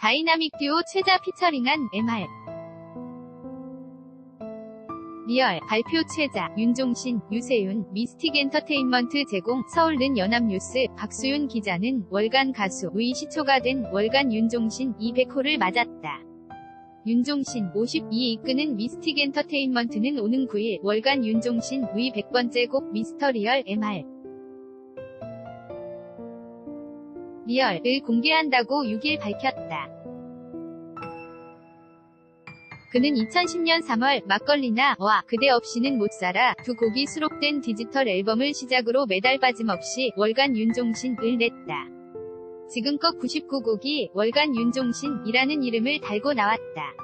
다이나믹 듀오 최자 피처링한 MR 리얼 발표 최자 윤종신, 유세윤, 미스틱 엔터테인먼트 제공 서울는 연합뉴스 박수윤 기자는 월간 가수 의 시초가 된 월간 윤종신 200호를 맞았다. 윤종신 52 이끄는 미스틱 엔터테인먼트는 오는 9일 월간 윤종신 의 100번째 곡 미스터 리얼 MR 리얼을 공개한다고 6일 밝혔다. 그는 2010년 3월 막걸리나 와 그대 없이는 못 살아 두 곡이 수록된 디지털 앨범을 시작으로 매달 빠짐없이 월간 윤종신을 냈다. 지금껏 99곡이 월간 윤종신이라는 이름을 달고 나왔다.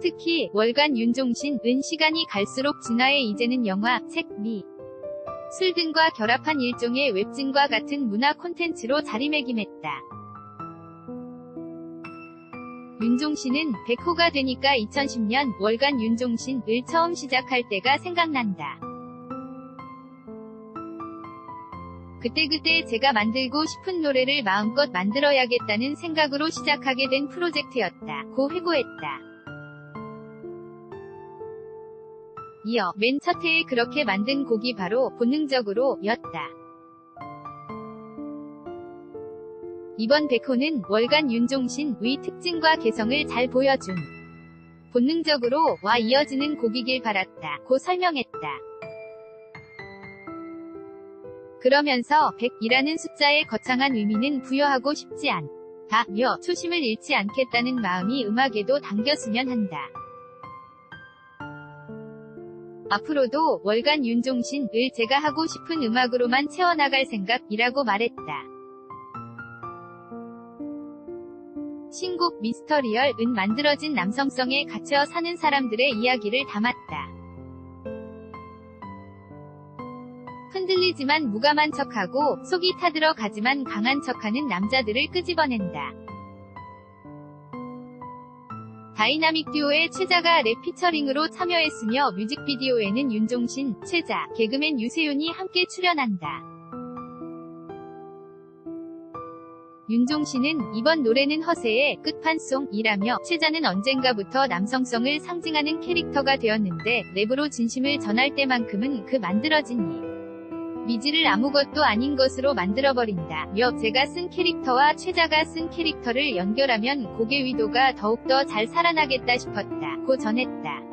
특히 월간 윤종신은 시간이 갈수록 진화해 이제는 영화, 책, 미, 술 등과 결합한 일종의 웹진과 같은 문화 콘텐츠로 자리매김했다. 윤종신은 100호가 되니까 2010년 월간 윤종신을 처음 시작할 때가 생각난다. 그때그때 제가 만들고 싶은 노래를 마음껏 만들어야겠다는 생각으로 시작하게 된 프로젝트였다. 고 회고했다. 이어 맨 첫 해에 그렇게 만든 곡이 바로 본능적으로 였다. 이번 백호는 월간 윤종신 의 특징과 개성을 잘 보여준 본능적으로 와 이어지는 곡이길 바랐다. 고 설명했다. 그러면서 100이라는 숫자의 거창한 의미는 부여하고 싶지 않다며 초심을 잃지 않겠다는 마음이 음악에도 담겼으면 한다. 앞으로도 월간 윤종신을 제가 하고 싶은 음악으로만 채워나갈 생각이라고 말했다. 신곡 미스터리얼은 만들어진 남성성에 갇혀 사는 사람들의 이야기를 담았다. 흔들리지만 무감한 척하고 속이 타들어 가지만 강한 척하는 남자들을 끄집어낸다. 다이나믹 듀오의 최자가 랩 피처링으로 참여했으며 뮤직비디오에는 윤종신, 최자, 개그맨 유세윤이 함께 출연한다. 윤종신은 이번 노래는 허세의 끝판송이라며 최자는 언젠가부터 남성성을 상징하는 캐릭터가 되었는데 랩으로 진심을 전할 때만큼은 그 만들어진 이 미지를 아무것도 아닌 것으로 만들어버린다. 며 제가 쓴 캐릭터와 최자가 쓴 캐릭터를 연결하면 곡의 위도가 더욱더 잘 살아나겠다 싶었다. 고 전했다.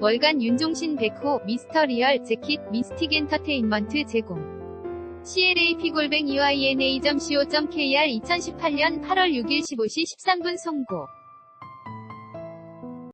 월간 윤종신 100호 미스터 리얼 재킷 미스틱 엔터테인먼트 제공 CLA 피골뱅 EYNA.co.kr 2018년 8월 6일 15시 13분 송고